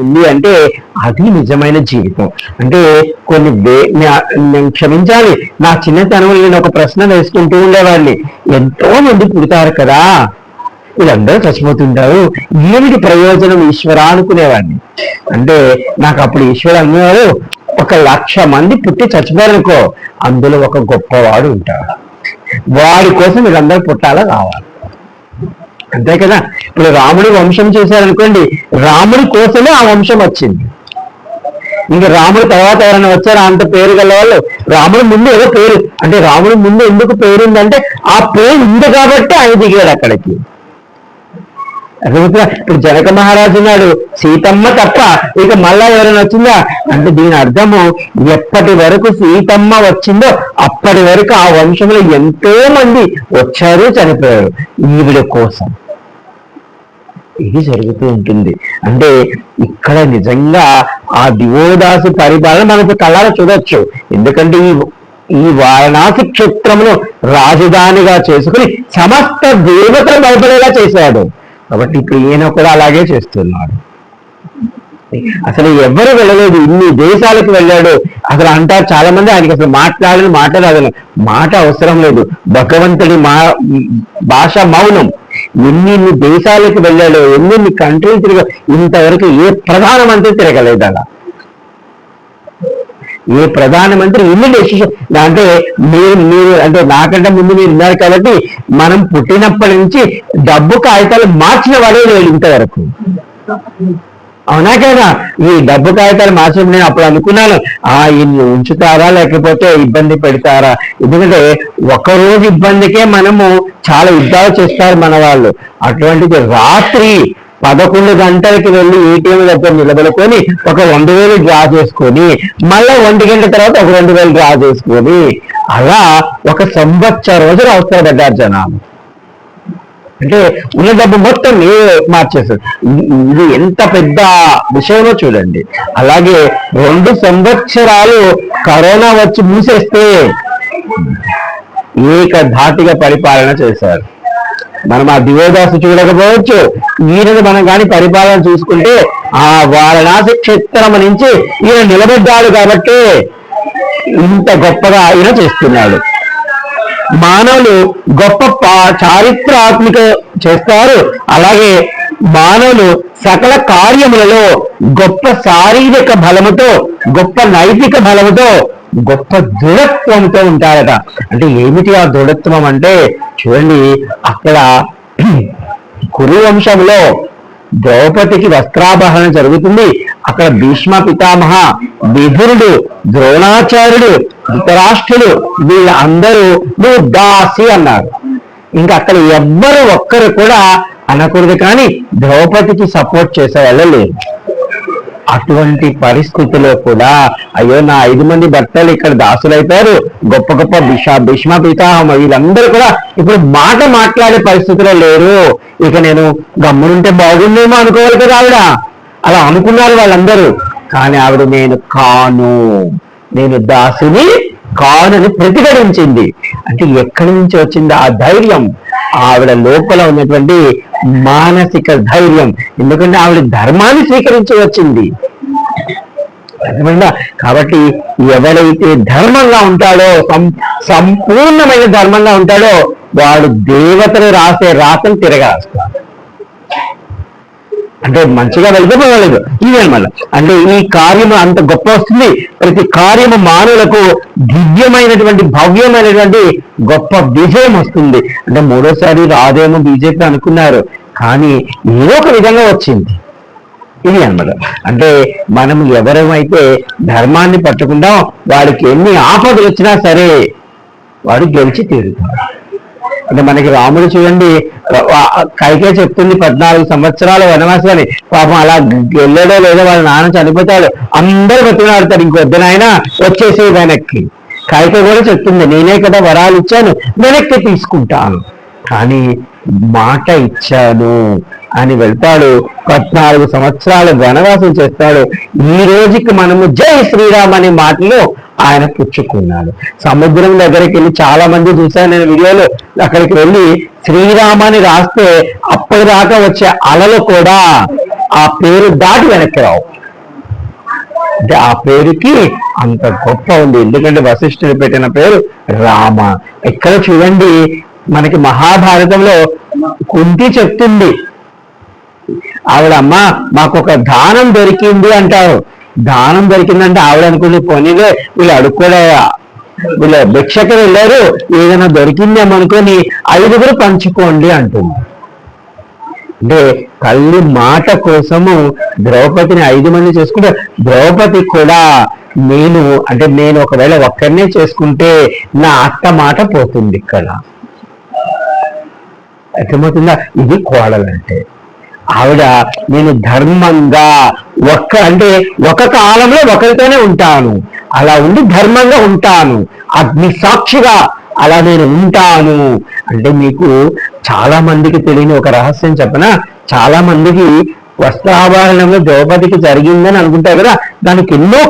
ఉంది అంటే అది నిజమైన జీవితం. అంటే కొన్ని వే- నేను క్షమించాలి. నా చిన్నతనంలో నేను ఒక ప్రశ్న వేసుకుంటూ ఉండేవాడిని. ఎంతో మంది పుడతారు కదా. వీళ్ళందరూ చచ్చిపోతుంటారు. ఏమిటి ప్రయోజనం ఈశ్వర? అనుకునేవాడిని. అంటే నాకు అప్పుడు ఈశ్వర అనేవారు ఒక లక్ష మంది పుట్టి చచ్చిపోయారనుకో అందులో ఒక గొప్పవాడు ఉంటాడు. వాడి కోసం వీళ్ళందరూ పుట్టాలా కావాలి అంతే కదా? ఇప్పుడు రాముడి వంశం చేశారనుకోండి రాముడి కోసమే ఆ వంశం వచ్చింది. ఇంకా రాముడు తర్వాత ఎవరైనా వచ్చారా? అంత పేరు గల వాళ్ళు. రాముడి ముందు ఏదో పేరు. అంటే రాముడి ముందు ఎందుకు పేరు ఉందంటే ఆ పేరు ఉంది కాబట్టి ఆయన దిగాడు అక్కడికి. ఇప్పుడు జనక మహారాజు ఉన్నాడు సీతమ్మ తప్ప ఇక మళ్ళా ఎవరైనా వచ్చిందా? అంటే దీని అర్థము ఎప్పటి వరకు సీతమ్మ వచ్చిందో అప్పటి వరకు ఆ వంశంలో ఎంతో మంది వచ్చారు చనిపోయారు. ఈవిడ కోసం. ఇది జరుగుతూ ఉంటుంది. అంటే ఇక్కడ నిజంగా ఆ దివోదాసు పరిపాలన మనకు కళ్ళారా చూడొచ్చు. ఎందుకంటే ఈ ఈ వారణాసి క్షేత్రమును రాజధానిగా చేసుకుని సమస్త దేవతలు భయపడేలా చేశాడు. కాబట్టి ఇప్పుడు ఈయన కూడా అలాగే చేస్తున్నాడు. అసలు ఎవరు వెళ్ళలేదు ఇన్ని దేశాలకు వెళ్ళాడు. అసలు అంటారు చాలా మంది ఆయనకి అసలు మాట్లాడని మాట మాట అవసరం లేదు. భగవంతుడి మా భాష మౌనం. ఎన్ని ఇన్ని దేశాలకు వెళ్ళాడు ఎన్ని కంట్రీలు తిరగ ఇంతవరకు ఏ ప్రధానమంత్రి తిరగలేదు అలా. ఏ ప్రధానమంత్రి ఇల్లు డెసిషన్ అంటే మీరు మీరు అంటే నాకంటే ముందు మీరు ఉన్నారు కాబట్టి మనం పుట్టినప్పటి నుంచి డబ్బు కాగితాలు మార్చిన వాడే లేదు ఇంతవరకు. అవునా కదా? ఈ డబ్బు కాగితాలు మార్చడం నేను అప్పుడు అనుకున్నాను. ఆ ఇల్లు ఉంచుతారా లేకపోతే ఇబ్బంది పెడతారా? ఎందుకంటే ఒక రోజు ఇబ్బందికే మనము చాలా యుద్ధాలు చేస్తారు మన వాళ్ళు. అటువంటిది రాత్రి పదకొండు గంటలకి వెళ్ళి ఏటీఎం దగ్గర నిలబడుకొని ఒక వంద వేలు డ్రా చేసుకొని మళ్ళీ ఒంటి గంట తర్వాత ఒక రెండు వేలు డ్రా చేసుకొని అలా ఒక సంవత్సర రోజులు అవసరపడ్డారు జనాలు. అంటే ఉన్న డబ్బు మొత్తం మార్చేస్తారు? ఇది- ఇది ఎంత పెద్ద విషయమో చూడండి. అలాగే రెండు సంవత్సరాలు కరోనా వచ్చి మూసేస్తే ఏకధాటిగా పరిపాలన చేశారు. మనం ఆ దివోదాసు చూడకపోవచ్చు. వీరిని మనం కానీ పరిపాలన చూసుకుంటే ఆ వారణాసి క్షేత్రం నుంచి ఈయన నిలబడ్డాడు కాబట్టి ఇంత గొప్పగా ఆయన చేస్తున్నాడు. మానవులు గొప్ప పా- చారిత్రాత్మక చేస్తారు. అలాగే మానవులు సకల కార్యములలో గొప్ప శారీరక బలముతో గొప్ప నైతిక బలముతో గొప్ప దృఢత్వంతో ఉంటారట. అంటే ఏమిటి ఆ దృఢత్వం అంటే? చూడండి అక్కడ కురు వంశంలో ద్రౌపదికి వస్త్రాభరణ జరుగుతుంది. అక్కడ భీష్మ పితామహ విధురుడు ద్రోణాచార్యుడు ధృతరాష్ట్రుడు వీళ్ళందరూ నువ్వు దాసి అన్నారు. ఇంకా అక్కడ ఎవ్వరు ఒక్కరు కూడా అనకూడదు కానీ ద్రౌపదికి సపోర్ట్ చేసే వాళ్ళు లేరు అటువంటి పరిస్థితిలో కూడా అయ్యో నా ఐదు మంది భర్తలు ఇక్కడ దాసులైపోయారు. గొప్ప గొప్ప భిషా భీష్మ పితామహ వీళ్ళందరూ కూడా ఇప్పుడు మాట మాట్లాడే పరిస్థితిలో లేరు. ఇక నేను గమ్మునుంటే బాగుందేమో అనుకోవాలి కదా ఆవిడ. అలా అనుకున్నారు వాళ్ళందరూ. కానీ ఆవిడ నేను కాను. నేను దాసుని కానని ప్రతిఘటించింది. అంటే ఎక్కడి నుంచి వచ్చింది ఆ ధైర్యం? ఆవిడ లోపల ఉన్నటువంటి మానసిక ధైర్యం. ఎందుకంటే ఆవిడ ధర్మాన్ని స్వీకరించి వచ్చింది. అర్థమైందా? కాబట్టి ఎవరైతే ధర్మంగా ఉంటాడో సం- సంపూర్ణమైన ధర్మంగా ఉంటాడో వాడు దేవతలు రాసే రాసం తిరగరాస్తాడు. అంటే మంచిగా వెళ్తే పర్వాలేదు. ఇదనమాట అంటే ఈ కార్యము అంత గొప్ప వస్తుంది. ప్రతి కార్యము మానవులకు దివ్యమైనటువంటి భవ్యమైనటువంటి గొప్ప విజయం వస్తుంది. అంటే మూడోసారి రాదేమో బీజేపీ అనుకున్నారు. కానీ ఏదో ఒక విధంగా వచ్చింది. ఇది అనమాట. అంటే మనం ఎవరైతే ధర్మాన్ని పట్టకుండా వాడికి ఎన్ని ఆపదలు వచ్చినా సరే వాడు గెలిచి తీరుతాడు. అంటే మనకి రాముడు చూడండి కైకే చెప్తుంది పద్నాలుగు సంవత్సరాల అని. పాపం అలా వెళ్ళాడో లేదో వాళ్ళ నాన్న చనిపోతాడు. అందరూ బతిమాడతారు ఇంకొద్దనైనా వచ్చేసి వెనక్కి. కైక కూడా చెప్తుంది నేనే కదా వరాలు ఇచ్చాను వెనక్కి తీసుకుంటాను. కానీ మాట ఇచ్చాను అని వెళ్తాడు. పద్నాలుగు సంవత్సరాలు వనవాసం చేస్తాడు. ఈ రోజుకి మనము జై శ్రీరామ్ అనే మాటలు ఆయన పుచ్చుకున్నాడు. సముద్రం దగ్గరికి వెళ్ళి చాలా మంది చూశాను నేను వీడియోలో అక్కడికి వెళ్ళి శ్రీరామాన్ని రాస్తే అప్పటిదాకా వచ్చే అలలు కూడా ఆ పేరు దాటి వెనక్కి రావు. అంటే ఆ పేరుకి అంత గొప్ప ఉంది. ఎందుకంటే వశిష్ఠుడు పెట్టిన పేరు రామ. ఎక్కడ చూడండి మనకి మహాభారతంలో కుంతి చెప్తుంది. ఆవిడమ్మ మాకు ఒక దానం దొరికింది అంటారు. దానం దొరికిందంటే ఆవిడ అనుకుని పోనీలే వీళ్ళు అడుక్కోలే వీళ్ళు భిక్షకు వెళ్ళారు ఏదైనా దొరికిందేమో అనుకొని ఐదుగురు పంచుకోండి అంటుంది. అంటే తల్లి మాట కోసము ద్రౌపదిని ఐదు మంది చేసుకుంటే ద్రౌపది కూడా నేను అంటే నేను ఒకవేళ ఒక్కరినే చేసుకుంటే నా అత్త మాట పోతుంది ఇక్కడ. అర్థమవుతుందా? ఇది కోడలంటే. ఆవిడ నేను ధర్మంగా ఒక్క అంటే ఒక కాలంలో ఒకరితోనే ఉంటాను. అలా ఉండి ధర్మంగా ఉంటాను. అగ్ని సాక్షిగా అలా నేను ఉంటాను. అంటే మీకు చాలా మందికి తెలియని ఒక రహస్యం చెప్పన? చాలా మందికి వస్త్రాభరణంలో ద్రౌపదికి జరిగిందని అనుకుంటారు కదా? దానికి ఎన్నో